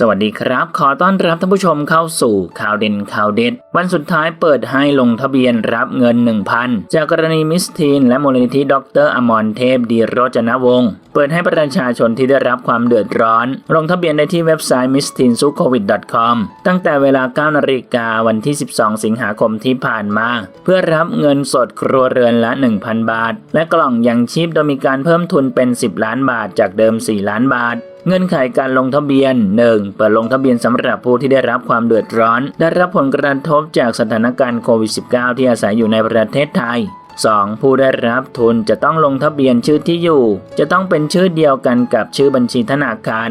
สวัสดีครับ ขอต้อนรับท่านผู้ชมเข้าสู่ข่าวเด่นข่าวเด็ด วันสุดท้ายเปิดให้ลงทะเบียนรับเงิน 1,000 จากกรณีมิสทีนและมูลนิธิดรอมรเทพดีโรจนวงศ์เปิดให้ประชาชนที่ได้รับความเดือดร้อน ลงทะเบียนได้ที่เว็บไซต์ m i s t e e n s u c o v i d c o m ตั้งแต่เวลา 9 นาฬิกาวันที่ 12 สิงหาคมที่ผ่านมา เพื่อรับเงินสดครัวเรือนละ 1,000 บาท และกล่องยังชีพโดยมีการเพิ่มทุนเป็น 10 ล้านบาทจากเดิม 4 ล้านบาท เงื่อนไขการลงทะเบียน 1. เปิดลงทะเบียนสำหรับผู้ที่ได้รับความเดือดร้อน ได้รับผลกระทบจากสถานการณ์โควิด -19 ที่อาศัยอยู่ในประเทศไทย 2. ผู้ได้รับทุนจะต้องลงทะเบียนชื่อที่อยู่ จะต้องเป็นชื่อเดียวกันกับชื่อบัญชีธนาคาร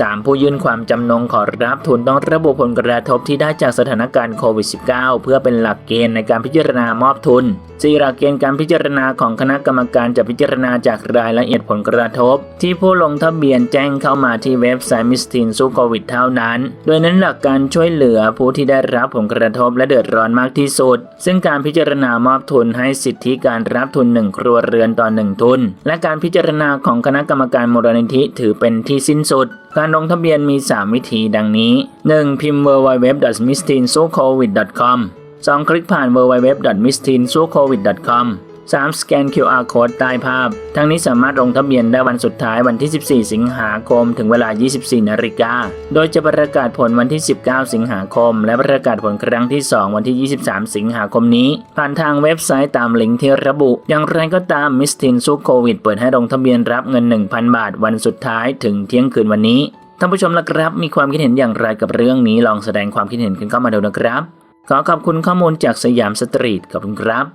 3. ผู้ยื่นความจำนงขอรับทุนต้องระบุผลกระทบที่ได้จากสถานการณ์โควิด -19 เพื่อเป็นหลักเกณฑ์ในการพิจารณามอบทุน 4. หลักเกณฑ์การพิจารณาของคณะกรรมการจะพิจารณาจากรายละเอียดผลกระทบ ที่ผู้ลงทะเบียนแจ้งเข้ามาที่เว็บไซต์มิสทีนสู้โควิดเท่านั้น โดยเน้นหลักการช่วยเหลือผู้ที่ได้รับผลกระทบและเดือดร้อนมากที่สุด ซึ่งการพิจารณามอบทุนให้สิทธิการรับทุนหนึ่งครัวเรือนต่อหนึ่งทุน และการพิจารณาของคณะกรรมการมูลนิธิถือเป็นที่สิ้นสุด การลงทะเบียนมี 3 วิธีดังนี้ 1. พิมพ์ www.mistinsucovid.com 2. คลิกผ่าน www.mistinsucovid.com 3. สแกน QR Code ใต้ภาพ ทั้งนี้สามารถลงทะเบียนได้วันสุดท้ายวันที่ 14 สิงหาคม ถึงเวลา 24 นาฬิกา โดยจะประกาศผลวันที่ 19 สิงหาคม และประกาศผลครั้งที่ 2 วันที่ 23 สิงหาคมนี้ ผ่านทางเว็บไซต์ตามลิงก์ที่ระบุ อย่างไรก็ตามมิสทินสู้โควิด เปิดให้ลงทะเบียนรับเงิน 1,000 บาท วันสุดท้ายถึงเที่ยงคืนวันนี้ ท่านผู้ชมละครับ มีความคิดเห็นอย่างไรกับเรื่องนี้ลองแสดงความคิดเห็นกันเข้ามาดูนะครับ ขอขอบคุณข้อมูลจากสยามสตรีทขอบคุณครับ